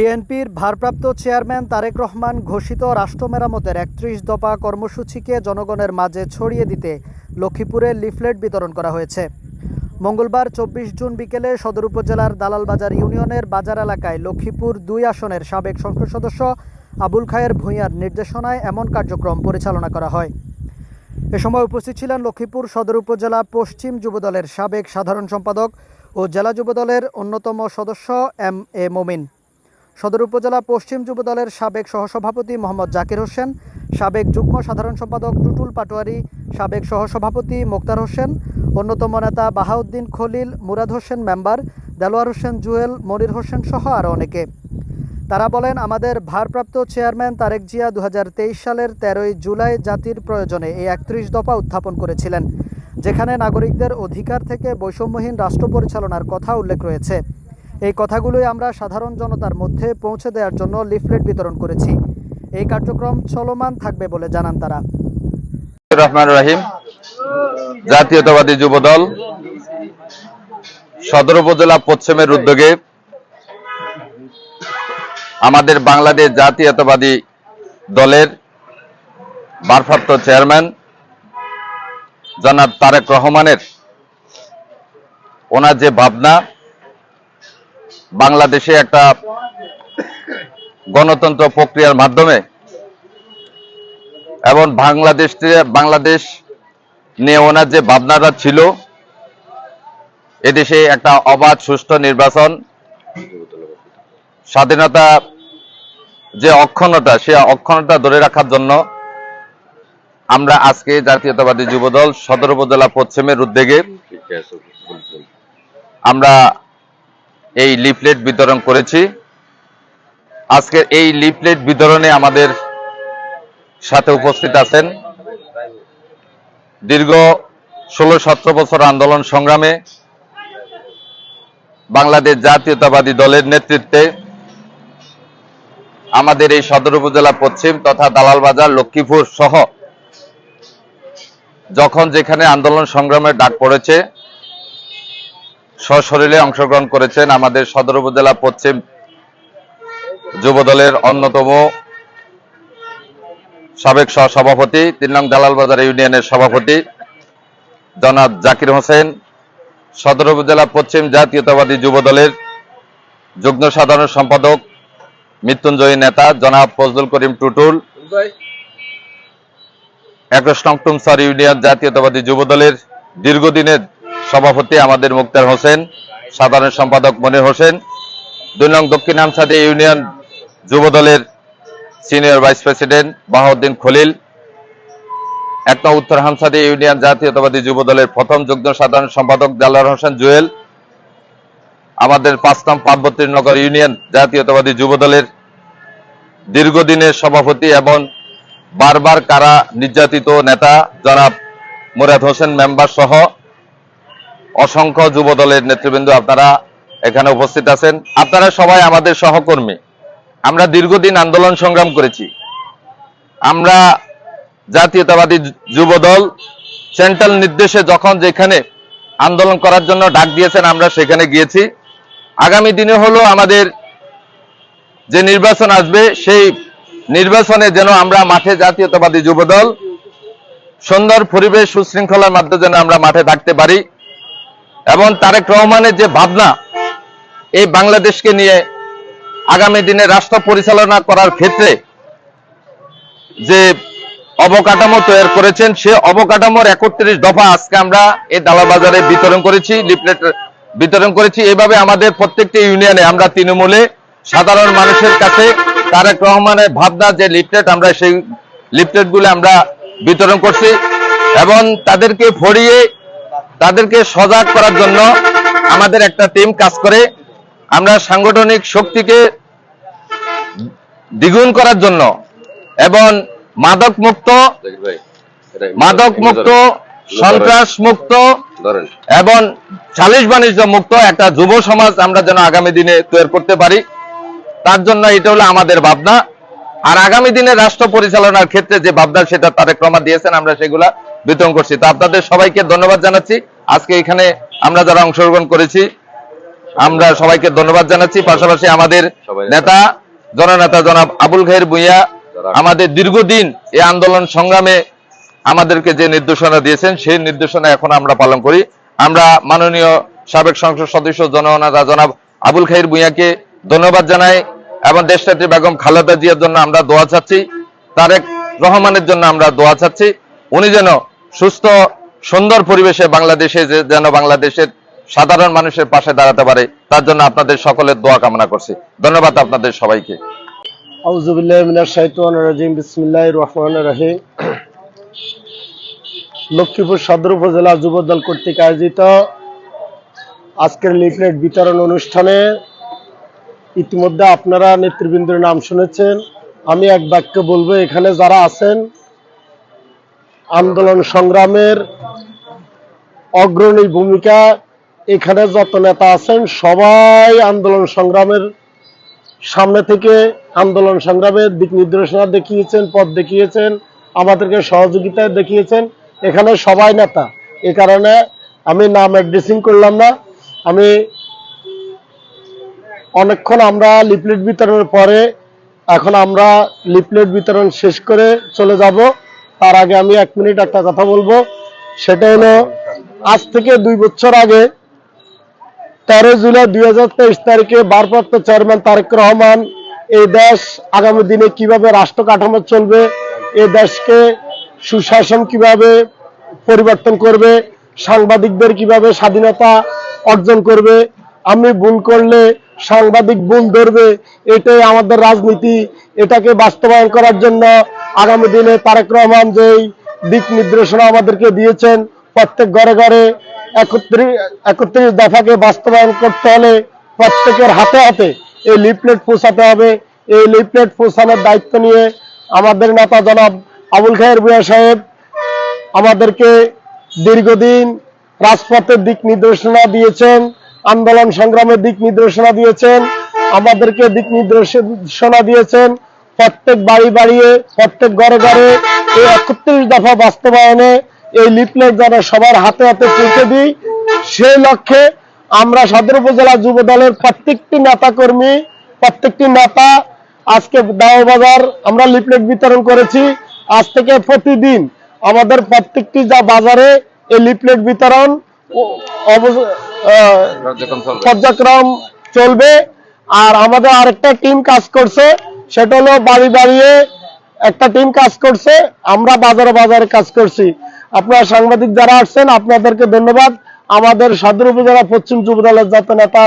বিএনপির ভারপ্রাপ্ত চেয়ারম্যান তারেক রহমান ঘোষিত রাষ্ট্র মেরামতের একত্রিশ দফা কর্মসূচিকে জনগণের মাঝে ছড়িয়ে দিতে লক্ষ্মীপুরে লিফলেট বিতরণ করা হয়েছে। মঙ্গলবার চব্বিশ জুন বিকেলে সদর উপজেলার দালালবাজার ইউনিয়নের বাজার এলাকায় লক্ষ্মীপুর দুই আসনের সাবেক সংসদ সদস্য আবুল খায়ের ভূঁইয়ার নির্দেশনায় এমন কার্যক্রম পরিচালনা করা হয়। এ সময় উপস্থিত ছিলেন লক্ষ্মীপুর সদর উপজেলা পশ্চিম যুবদলের সাবেক সাধারণ সম্পাদক ও জেলা যুবদলের অন্যতম সদস্য এম এ মোমিন। সদর উপজেলা পশ্চিম যুবদলের সাবেক সহসভাপতি মোহাম্মদ জাকির হোসেন, সাবেক যুগ্ম সাধারণ সম্পাদক টুটুল পাটোয়ারি, সাবেক সহসভাপতি মোক্তার হোসেন, অন্যতম নেতা বাহাউদ্দিন খলিল, মুরাদ হোসেন মেম্বার, দেলোয়ার হোসেন জুয়েল, মনির হোসেন সহ আরও অনেকে। তারা বলেন, আমাদের ভারপ্রাপ্ত চেয়ারম্যান তারেক জিয়া দু হাজার তেইশ সালের তেরোই জুলাই জাতির প্রয়োজনে এই একত্রিশ দফা উত্থাপন করেছিলেন, যেখানে নাগরিকদের অধিকার থেকে বৈষম্যহীন রাষ্ট্র পরিচালনার কথা উল্লেখ রয়েছে। এই কথাগুলোই আমরা সাধারণ জনতার মধ্যে পৌঁছে দেওয়ার জন্য লিফলেট বিতরণ করেছি। এই কার্যক্রম চলমান থাকবে বলে জানান তারা। রহমান রাহিম, জাতীয়তাবাদী যুবদল, সদর উপজেলা পশ্চিমের উদ্যোগে আমাদের বাংলাদেশ জাতীয়তাবাদী দলের ভারপ্রাপ্ত চেয়ারম্যান জনাব তারেক রহমানের ওনার যে ভাবনা বাংলাদেশে একটা গণতন্ত্র প্রক্রিয়ার মাধ্যমে এবং বাংলাদেশ বাংলাদেশ নিয়ে ওনার যে ভাবনাটা ছিল, এদেশে একটা অবাধ, সুষ্ঠু নির্বাচন, স্বাধীনতা যে অক্ষণতা সে অক্ষণতা ধরে রাখার জন্য আমরা আজকে জাতীয়তাবাদী যুবদল সদর উপজেলা পশ্চিমের উদ্যোগে আমরা এই লিফলেট বিতরণ করেছি। আজকে এই লিফলেট বিতরণে আমাদের সাথে উপস্থিত আছেন দীর্ঘ ষোলো সতেরো বছর আন্দোলন সংগ্রামে বাংলাদেশ জাতীয়তাবাদী দলের নেতৃত্বে আমাদের এই সদর উপজেলা পশ্চিম তথা দালাল বাজার লক্ষ্মীপুর সহ যখন যেখানে আন্দোলন সংগ্রামের ডাক পড়েছে সশরীরে অংশগ্রহণ করেছেন আমাদের সদর উপজেলা পশ্চিম যুবদলের অন্যতম সাবেক সভাপতি তিন নং দালাল বাজার ইউনিয়নের সভাপতি জনাব জাকির হোসেন, সদর উপজেলা পশ্চিম জাতীয়তাবাদী যুবদলের যুগ্ম সাধারণ সম্পাদক, মৃত্যুঞ্জয়ী নেতা, জনাব ফজলুল করিম টুটুল একুশ নং টুমসার ইউনিয়ন জাতীয়তাবাদী যুবদলের দীর্ঘদিনের সভাপতি আমাদের মুক্তার হোসেন, সাধারণ সম্পাদক মনির হোসেন, দুই নং দক্ষিণ আমসাদে ইউনিয়ন যুবদলের senior vice president Bahauddin Khalil, এক নং উত্তর হামসাদে ইউনিয়ন জাতীয়তাবাদী যুবদলের প্রথম যুগ্ম সাধারণ সম্পাদক দেলার হোসেন জুয়েল, আমাদের পাঁচ নং পার্বতীনগর ইউনিয়ন জাতীয়তাবাদী যুবদলের দীর্ঘদিনের সভাপতি এবং বারবার কারা নির্যাতিত নেতা জনাব মুরাদ হোসেন মেম্বার সহ অসংখ্য যুবদলের নেতৃবৃন্দ আপনারা এখানে উপস্থিত আছেন। আপনারা সবাই আমাদের সহকর্মী। আমরা দীর্ঘদিন আন্দোলন সংগ্রাম করেছি। আমরা জাতীয়তাবাদী যুবদল সেন্ট্রাল নির্দেশে যখন যেখানে আন্দোলন করার জন্য ডাক দিয়েছেন, আমরা সেখানে গিয়েছি। আগামী দিনে হলো আমাদের যে নির্বাচন আসবে, সেই নির্বাচনে যেন আমরা মাঠে জাতীয়তাবাদী যুবদল সুন্দর পরিবেশ সুশৃঙ্খলার মাধ্যমে যেন আমরা মাঠে থাকতে পারি। এবং তারেক রহমানের যে ভাবনা, এই বাংলাদেশকে নিয়ে আগামী দিনে রাষ্ট্র পরিচালনা করার ক্ষেত্রে যে অবকাঠামো তৈরি করেছেন, সে অবকাঠামোর একত্রিশ দফা আজকে আমরা এই দালাবাজারে বিতরণ করেছি, লিফলেট বিতরণ করেছি। এভাবে আমাদের প্রত্যেকটি ইউনিয়নে আমরা তৃণমূলে সাধারণ মানুষের কাছে তারেক রহমানের ভাবনা, যে লিফলেট আমরা সেই লিফলেটগুলো আমরা বিতরণ করছি এবং তাদেরকে ফড়িয়ে তাদেরকে সজাগ করার জন্য আমাদের একটা টিম কাজ করে। আমরা সাংগঠনিক শক্তিকে দ্বিগুণ করার জন্য এবং মাদক মুক্ত মাদক মুক্ত সন্ত্রাস মুক্ত এবং সালিশ বাণিজ্য মুক্ত একটা যুব সমাজ আমরা যেন আগামী দিনে তৈরি করতে পারি। তার জন্য এটা হলো আমাদের ভাবনা। আর আগামী দিনে রাষ্ট্র পরিচালনার ক্ষেত্রে যে ভাবনা সেটা তারেক রহমান দিয়েছেন আমরা সেগুলা বিতরণ করছি। তো আপনাদের সবাইকে ধন্যবাদ জানাচ্ছি। আজকে এখানে আমরা যারা অংশগ্রহণ করেছি আমরা সবাইকে ধন্যবাদ জানাচ্ছি। পাশাপাশি আমাদের নেতা জননেতা জনাব আবুল খাইর ভুইয়া আমাদের দীর্ঘদিন এই আন্দোলন সংগ্রামে আমাদেরকে যে নির্দেশনা দিয়েছেন সেই নির্দেশনা এখন আমরা পালন করি। আমরা মাননীয় সাবেক সংসদ সদস্য জননেতা জনাব আবুল খাইর ভুইয়াকে ধন্যবাদ জানাই। এবং দেশনেত্রী বেগম খালেদা জিয়ার জন্য আমরা দোয়া চাচ্ছি, তারেক রহমানের জন্য আমরা দোয়া চাচ্ছি। উনি যেন সুস্থ, সুন্দর পরিবেশে বাংলাদেশে যেন বাংলাদেশের সাধারণ মানুষের পাশে দাঁড়াতে পারে, তার জন্য আপনাদের সকলের দোয়া কামনা করছি। ধন্যবাদ আপনাদের সবাইকে। লক্ষ্মীপুর সদর উপজেলা যুবদল কর্তৃক আয়োজিত আজকের লিফলেট বিতরণ অনুষ্ঠানে ইতিমধ্যে আপনারা নেতৃবৃন্দের নাম শুনেছেন। আমি এক বাক্য বলব, এখানে যারা আছেন, আন্দোলন সংগ্রামের অগ্রণী ভূমিকা, এখানে যত নেতা আছেন, সবাই আন্দোলন সংগ্রামের সামনে থেকে আন্দোলন সংগ্রামের দিক নির্দেশনা দেখিয়েছেন, পথ দেখিয়েছেন, আমাদেরকে সহযোগিতা দেখিয়েছেন। এখানে সবাই নেতা। এ কারণে আমি নাম অ্যাড্রেসিং করলাম না। আমি অনেকক্ষণ আমরা লিফলেট বিতরণের পরে এখন আমরা লিফলেট বিতরণ শেষ করে চলে যাব। তার আগে আমি এক মিনিট একটা কথা বলব। সেটা হলো, আজ থেকে দুই বছর আগে তেরো জুলাই দুই হাজার তেইশ তারিখে ভারপ্রাপ্ত চেয়ারম্যান তারেক রহমান এই দেশ আগামী দিনে কীভাবে রাষ্ট্র কাঠামো চলবে এই দেশকে সুশাসন কীভাবে পরিবর্তন করবে, সাংবাদিকদের কীভাবে স্বাধীনতা অর্জন করবে, আমি ভুল করলে সাংবাদিক ভুল ধরবে, এটাই আমাদের রাজনীতি, এটাকে বাস্তবায়ন করার জন্য আগামী দিনে তারেক রহমান যেই দিক নির্দেশনা আমাদেরকে দিয়েছেন, প্রত্যেক ঘরে ঘরে একত্রিশ একত্রিশ দফাকে বাস্তবায়ন করতে হলে প্রত্যেকের হাতে হাতে এই লিফলেট পৌঁছাতে হবে। এই লিফলেট পৌঁছানোর দায়িত্ব নিয়ে আমাদের নেতা জনাব আবুল খায়ের ভুয়া সাহেব আমাদেরকে দীর্ঘদিন রাজপথের দিক নির্দেশনা দিয়েছেন। আন্দোলন সংগ্রামের দিক নির্দেশনা দিয়েছেন, আমাদেরকে দিক নির্দেশনা দিয়েছেন। প্রত্যেক বাড়ি বাড়িয়ে, প্রত্যেক ঘরে ঘরে এই একত্রিশ দফা বাস্তবায়নে এই লিফলেট যেন সবার হাতে হাতে পৌঁছে দিই। সেই লক্ষ্যে আমরা সদর উপজেলা যুব দলের প্রত্যেকটি নেতা কর্মী, প্রত্যেকটি নেতা আজকে বাজার আমরা লিফলেট বিতরণ করেছি। আজ থেকে প্রতিদিন আমাদের প্রত্যেকটি যা বাজারে এই লিফলেট বিতরণ পর্যায়ক্রম চলবে। আর আমাদের আরেকটা টিম কাজ করছে, সেটা হলো বাড়ি বাড়িয়ে একটা টিম কাজ করছে, আমরা বাজারে বাজারে কাজ করছি। আপনারা সাংবাদিক যারা আসছেন, আপনাদেরকে ধন্যবাদ। আমাদের সদর উপজেলা পশ্চিম যুবদলের যাতে নেতা